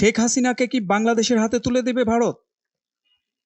শেখ হাসিনাকে কি বাংলাদেশের হাতে তুলে দেবে ভারত?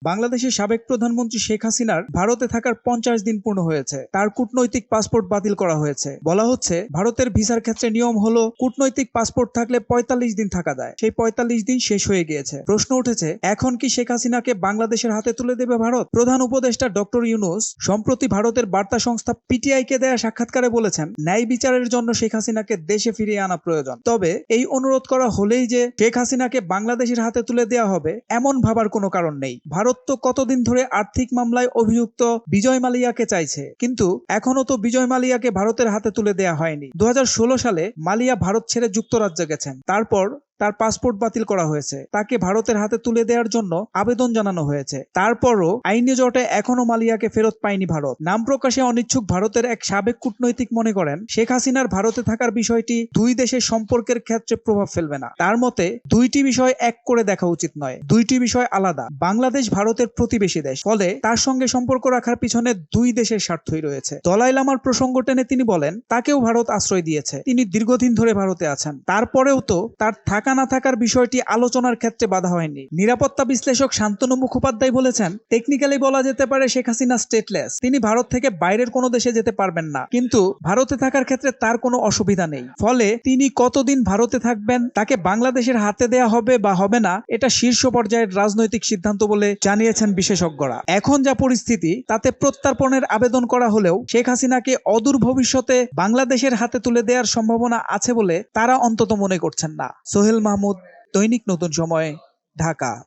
বাংলাদেশের সাবেক প্রধানমন্ত্রী শেখ হাসিনার ভারতে থাকার পঞ্চাশ দিন পূর্ণ হয়েছে। তার কূটনৈতিক পাসপোর্ট বাতিল করা হয়েছে। বলা হচ্ছে, ভারতের ভিসার ক্ষেত্রে নিয়ম হলো, কূটনৈতিক পাসপোর্ট থাকলে পঁয়তাল্লিশ দিন থাকা যায়। সেই পঁয়তাল্লিশ দিন শেষ হয়ে গিয়েছে। প্রশ্ন উঠেছে, এখন কি শেখ হাসিনাকে বাংলাদেশের হাতে তুলে দেবে ভারত? প্রধান উপদেষ্টা ডক্টর ইউনুস, সম্প্রতি ভারতের বার্তা সংস্থা পিটিআই কে দেয়া সাক্ষাৎকারে বলেছেন, ন্যায় বিচারের জন্য শেখ হাসিনাকে দেশে ফিরিয়ে আনা প্রয়োজন। তবে এই অনুরোধ করা হলেই যে শেখ হাসিনাকে বাংলাদেশের হাতে তুলে দেওয়া হবে, এমন ভাবার কোনো কারণ নেই। ভারত তো কতদিন ধরে আর্থিক মামলায় অভিযুক্ত বিজয় মালিয়াকে চাইছে? কিন্তু এখনও তো বিজয় মালিয়াকে ভারতের হাতে তুলে দেয়া হয়নি। দু হাজার ষোলো সালে মালিয়া ভারত ছেড়ে যুক্তরাজ্যে গেছেন। তারপর তার পাসপোর্ট বাতিল করা হয়েছে। তাকে ভারতের হাতে তুলে দেওয়ার জন্য আবেদন জানানো হয়েছে। তারপরও আইনি জটে এখনও মালিয়াকে ফেরত পায়নি ভারত। নাম প্রকাশে অনিচ্ছুক ভারতের এক সাবেক কূটনৈতিক মনে করেন, শেখ হাসিনার ভারতে থাকার বিষয়টি দুই দেশের সম্পর্কের ক্ষেত্রে প্রভাব ফেলবে না। তার মতে, দুইটি বিষয় এক করে দেখা উচিত নয়, দুইটি বিষয় আলাদা। বাংলাদেশ ভারতের প্রতিবেশী দেশ, ফলে তার সঙ্গে সম্পর্ক রাখার পিছনে দুই দেশের স্বার্থই রয়েছে। দলাই লামার প্রসঙ্গ টেনে তিনি বলেন, তাকেও ভারত আশ্রয় দিয়েছে। তিনি দীর্ঘদিন ধরে ভারতে আছেন। তারপরেও তো তার থাকা না থাকার বিষয়টি আলোচনার ক্ষেত্রে বাধা হয়নি। নিরাপত্তা বিশ্লেষক শান্তনু মুখোপাধ্যায় বলেছেন, টেকনিক্যালি বলা যেতে পারে শেখ হাসিনা স্টেটলেস। তিনি ভারত থেকে বাইরের কোনো দেশে যেতে পারবেন না। কিন্তু ভারতে থাকার ক্ষেত্রে তার কোনো অসুবিধা নেই। ফলে তিনি কতদিন ভারতে থাকবেন, তাকে বাংলাদেশের হাতে দেয়া হবে বা হবে না, এটা শীর্ষ পর্যায়ের রাজনৈতিক সিদ্ধান্ত বলে জানিয়েছেন বিশেষজ্ঞরা। এখন যা পরিস্থিতি, তাতে প্রত্যার্পণের আবেদন করা হলেও শেখ হাসিনাকে অদূর ভবিষ্যতে বাংলাদেশের হাতে তুলে দেওয়ার সম্ভাবনা আছে বলে তারা অন্তত মনে করছেন না। মাহমুদ দৈনিক নতুন সময় ঢাকা।